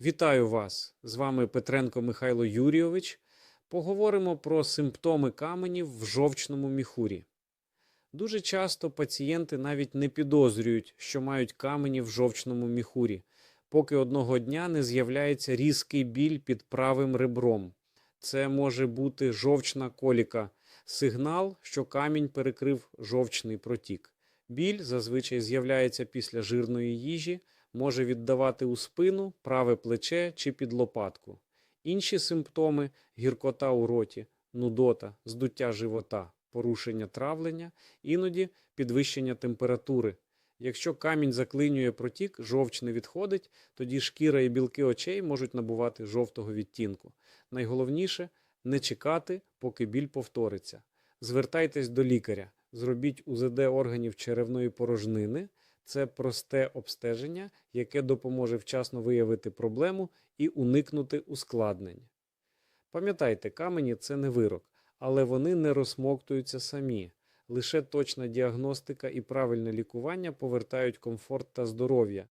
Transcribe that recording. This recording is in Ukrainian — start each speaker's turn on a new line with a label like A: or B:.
A: Вітаю вас! З вами Петренко Михайло Юрійович. Поговоримо про симптоми каменів в жовчному міхурі. Дуже часто пацієнти навіть не підозрюють, що мають камені в жовчному міхурі, поки одного дня не з'являється різкий біль під правим ребром. Це може бути жовчна коліка, сигнал, що камінь перекрив жовчний протік. Біль зазвичай з'являється після жирної їжі, може віддавати у спину, праве плече чи під лопатку. Інші симптоми гіркота у роті, нудота, здуття живота, порушення травлення, іноді підвищення температури. Якщо камінь заклинює протік, жовч не відходить, тоді шкіра і білки очей можуть набувати жовтого відтінку. Найголовніше не чекати, поки біль повториться. Звертайтесь до лікаря, зробіть УЗД органів черевної порожнини. Це просте обстеження, яке допоможе вчасно виявити проблему і уникнути ускладнень. Пам'ятайте, камені це не вирок, але вони не розсмоктуються самі. Лише точна діагностика і правильне лікування повертають комфорт та здоров'я.